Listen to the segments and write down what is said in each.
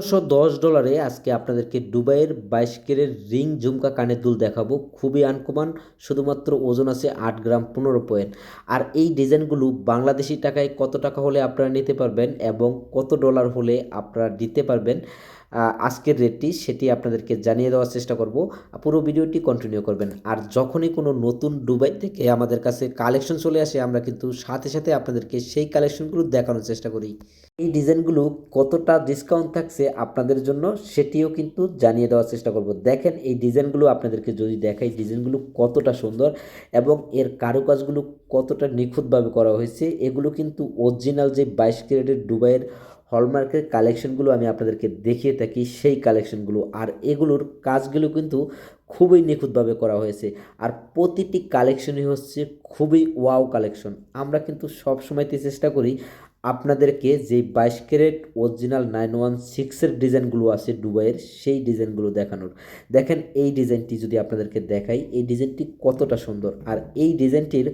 ছশো দশ ডলারে আজকে আপনাদেরকে দুবাইয়ের বাইশ কেরের রিং ঝুমকা কানের দুল দেখাবো। খুবই আনকমান, শুধুমাত্র ওজন আছে আট গ্রাম পনেরো পয়েন্ট। আর এই ডিজাইনগুলো বাংলাদেশি টাকায় কত টাকা হলে আপনারা নিতে পারবেন এবং কত ডলার হলে আপনারা দিতে পারবেন? আজকের রেটটি সেটি আপনাদেরকে জানিয়ে দেওয়ার চেষ্টা করব। পুরো ভিডিওটি কন্টিনিউ করবেন। আর যখনই কোনো নতুন দুবাই থেকে আমাদের কাছে কালেকশন চলে আসে, আমরা কিন্তু সাথে সাথে আপনাদেরকে সেই কালেকশনগুলো দেখানোর চেষ্টা করি। এই ডিজাইনগুলো কতটা ডিসকাউন্ট থাকছে আপনাদের জন্য সেটিও কিন্তু জানিয়ে দেওয়ার চেষ্টা করব। দেখেন, এই ডিজাইনগুলো আপনাদেরকে যদি দেখাই ডিজাইনগুলো কতটা সুন্দর এবং এর কারুকাজগুলো কতটা নিখুঁতভাবে করা হয়েছে, এগুলো কিন্তু অরিজিনাল যে বাইশ ক্যারেটের দুবাইয়ের হলমার্কের কালেকশনগুলো আমি আপনাদেরকে দেখিয়ে থাকি, সেই কালেকশনগুলো আর এগুলোর কাজগুলো কিন্তু খুবই নিখুঁতভাবে করা হয়েছে। আর প্রতিটি কালেকশনই হচ্ছে খুবই ওয়াও কালেকশন আমরা কিন্তু সব সময়তে চেষ্টা করি আপনাদেরকে যে বাইশ ক্যারেট অরিজিনাল নাইন ওয়ান সিক্সের ডিজাইনগুলো আছে দুবাইয়ের, সেই ডিজাইনগুলো দেখানোর। দেখেন এই ডিজাইনটি যদি আপনাদেরকে দেখাই, এই ডিজাইনটি কতটা সুন্দর। আর এই ডিজাইনটির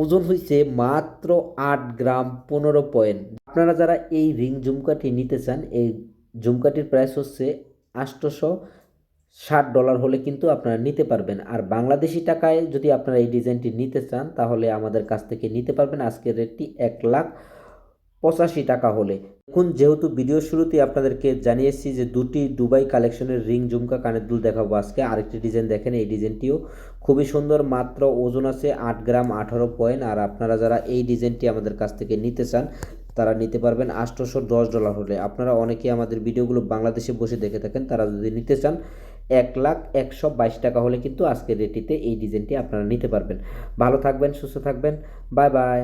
ওজন হয়েছে মাত্র আট গ্রাম পনেরো পয়েন্ট। আপনারা যারা এই রিং ঝুমকাটি নিতে চান, এই ঝুমকাটির প্রাইস হচ্ছে আটশোশো ষাট ডলার হলে কিন্তু আপনারা নিতে পারবেন। আর বাংলাদেশি টাকায় যদি আপনারা এই ডিজাইনটি নিতে চান, তাহলে আমাদের কাছ থেকে নিতে পারবেন। আজকের রেটটি এক লাখ পঁচাশি টাকা হলে। এখন যেহেতু ভিডিও শুরুতে আপনাদেরকে জানিয়েছি যে দুটি দুবাই কালেকশনের রিং ঝুমকা কানের দুল দেখাবো আজকে। আরেকটি ডিজাইন দেখেন, এই ডিজাইনটিও খুবই সুন্দর। মাত্র ওজন আছে আট গ্রাম আঠারো পয়েন্ট আর আপনারা যারা এই ডিজাইনটি আমাদের কাছ থেকে নিতে চান তারা নিতে পারবেন আটশোশো দশ ডলার হলে। আপনারা অনেকেই আমাদের ভিডিওগুলো বাংলাদেশে বসে দেখে থাকেন, তারা যদি নিতে চান এক লাখ একশো বাইশ টাকা হলে কিন্তু আজকের রেটিতে এই ডিজাইনটি আপনারা নিতে পারবেন। ভালো থাকবেন, সুস্থ থাকবেন, বাই বাই।